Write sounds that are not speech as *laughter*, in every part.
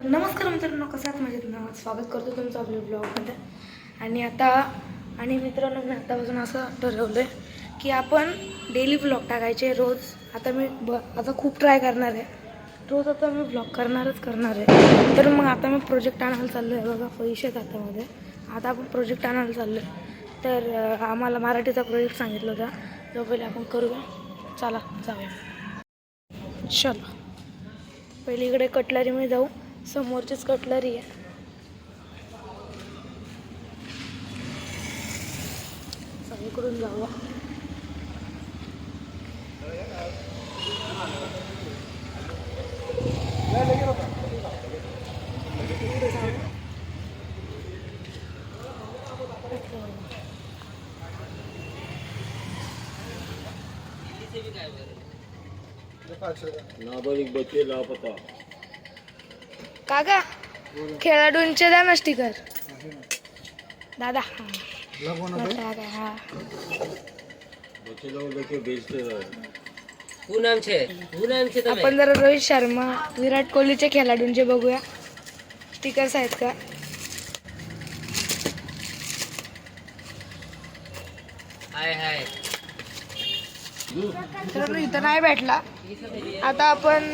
नमस्कार मित्रांनो कसं आहात? माझ्या ना? स्वागत करतो तुमचं आपल्या ब्लॉगमध्ये आणि आता आणि मित्रांनो मी आतापासून असं ठरवलं आहे की आपण डेली ब्लॉग टाकायचे रोज. आता मी ब आता खूप ट्राय करणार आहे. रोज आता मी ब्लॉग करणारच करणार आहे. तर मग आता मी प्रोजेक्ट आणायला चाललो आहे बघा पैसे खात्यामध्ये. आता आपण प्रोजेक्ट आणायला चाललो आहे तर आम्हाला मराठीचा प्रोजेक्ट सांगितलं होता. जो पहिले आपण करूया. चला जाऊया. चला. पहिले इकडे कटलरी मी जाऊ. समोरचीच कटलरी आहे सगळीकडून जाऊया नाबालिग बच्चे लापता। काका खेळाडूंचे द्या ना स्टिकर दादा आपण जरा रोहित शर्मा विराट कोहलीचे खेळाडूंचे बघूया. स्टिकर्स आहेत का? इथं नाही भेटला. आता आपण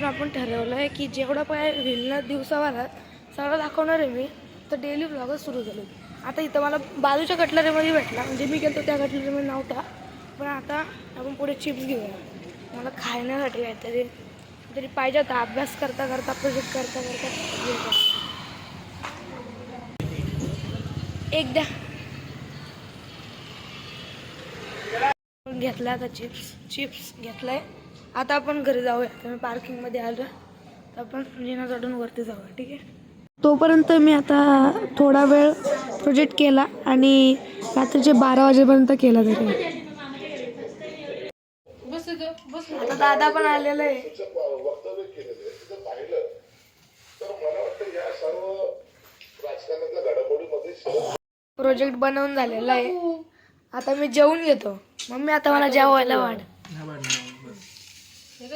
तर आपण ठरवलं आहे की जेवढं पण होईल दिवसावाला दिवसाभरात सगळं दाखवणार आहे मी. तर डेली ब्लॉगच सुरू झाले आता इथं मला बाजूच्या कटलरीमध्ये भेटला. म्हणजे मी गेलो त्या कटलरीमध्ये नव्हता. पण आता आपण पुढे चिप्स घेऊया. मला खाण्यासाठी काहीतरी तरी पाहिजे होता. अभ्यास करता करता प्रोजेक्ट करता करता घेऊया. एक द्या. घेतला आता चिप्स चिप्स घेतलाय. आता आपण घरी जाऊया. आता मी पार्किंगमध्ये आलो तर आपण जिना चढून वरती जाऊया ठीक आहे? तोपर्यंत मी आता थोडा वेळ प्रोजेक्ट केला आणि रात्रीचे बारा वाजेपर्यंत केला तरी. आता दादा पण आलेला आहे. प्रोजेक्ट बनवून झालेला आहे. आता मी जेवून घेतो. मम्मी आता मला जेवायला वाढ.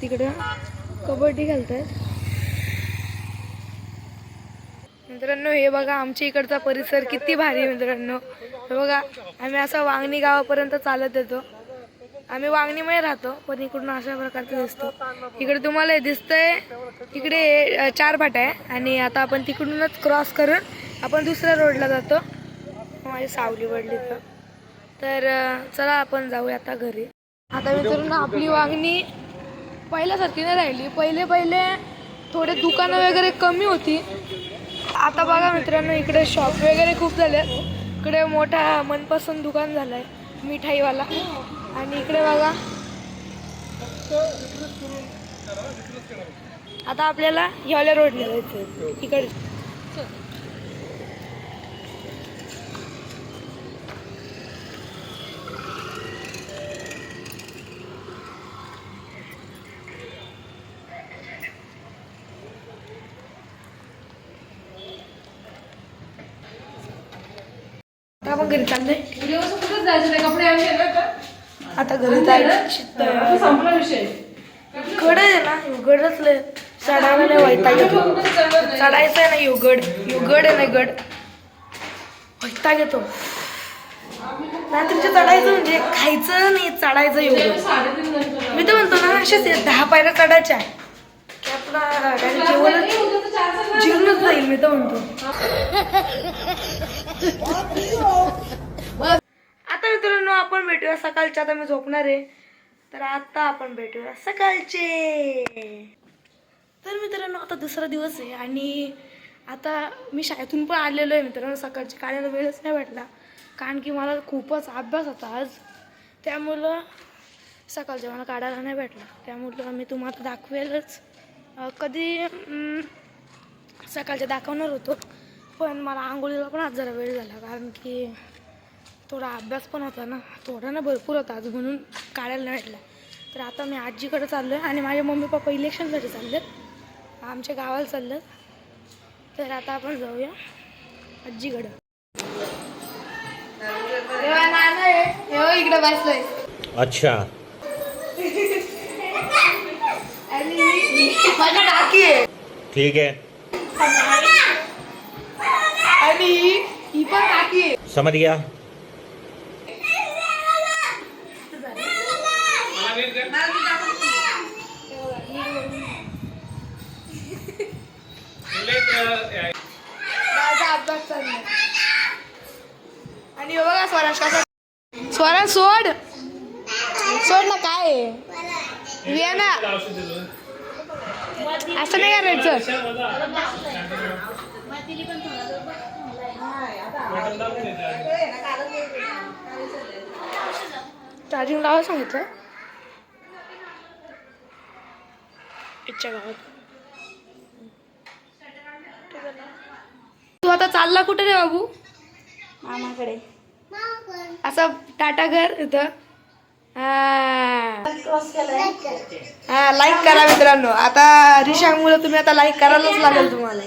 तिकडं कबड्डी खेळतात मित्रांनो हे बघा आमच्या इकडचा परिसर किती भारी आहे मित्रांनो. हे बघा आम्ही असं वांगणी गावापर्यंत चालत येतो. आम्ही वांगणीमध्ये राहतो पण इकडून अशा प्रकारचं दिसतो. इकडे तुम्हाला दिसतंय इकडे चार फाटा आहे आणि आता आपण तिकडूनच क्रॉस करून आपण दुसऱ्या रोडला जातो. माझी सावली पडली तर चला आपण जाऊया आता घरी. आता मित्रांनो आपली वांगणी पहिल्यासारखी नाही राहिली. पहिले पहिले थोडे दुकानं वगैरे कमी होती. आता बघा मित्रांनो इकडे शॉप वगैरे खूप झाले इकडे मोठा मनपसंत दुकान झालं आहे मिठाईवाला. आणि इकडे बघा. आता आपल्याला यावल्या रोडने जायचं इकडे. आता आपण घरी चाललोय आता घरी जायचं गड आहे ना लय चढायला लय वैताग येतो. चढायचं आहे ना युगड युगड आहे ना गड वैताग येतो. रात्रीचं चढायचं म्हणजे खायचं नाही चढायचं युगड मी तर म्हणतो ना आहे, दहा पायऱ्या चढायच्या की आपला जेवण जीवनच जाईल मी तर म्हणतो. *laughs* आपण भेटूया सकाळच्या. आता मी झोपणार आहे. तर आता आपण भेटूया सकाळचे. तर मित्रांनो आता दुसरा दिवस आहे आणि आता मी शाळेतून पण आलेलो आहे मित्रांनो सकाळची. काढायला वेळच नाही भेटला. कारण की मला खूपच अभ्यास होता आज. त्यामुळं सकाळच्या मला काढायला नाही भेटला. त्यामुळं मी तुम्हाला दाखवेलच. कधी सकाळच्या दाखवणार होतो. पण मला आंघोळीला पण आज जरा वेळ झाला. कारण की थोडा अभ्यास पण होता ना. थोडा ना भरपूर होता आज म्हणून काढायला नाही भेटला तर आता मी आजीकडे चाललो आहे आणि माझे मम्मी पप्पा इलेक्शनसाठी चाललेत. आमच्या गावाला चाललेत. तर आता आपण जाऊया आजीकडं. नाना आहे इकडे बसलोय. अच्छा. आहे. ठीक है आणि ही पण काकी आहे. समझ गया. माझा अभ्यास चाललाय आणि बघा स्वराज कसा स्वराज सोड! सोड ना काय? आहे? ये ना असं नाही करायचं. चार्जिंग लावा सांगितलं? गावात. तू आता चालला कुठे रे बाबू? मामाकडे. असं टाटा घर इथं. हा. लाईक करा मित्रांनो. आता रिशामुळे तुम्ही आता लाईक करायलाच लागेल तुम्हाला.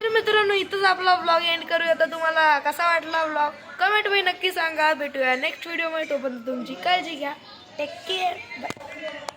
तर मित्रांनो इथंच आपला ब्लॉग एंड करूया. तर तुम्हाला कसा वाटला ब्लॉग कमेंटमध्ये नक्की सांगा. भेटूया नेक्स्ट व्हिडिओमध्ये. तोपर्यंत तुमची काळजी घ्या. Take care bye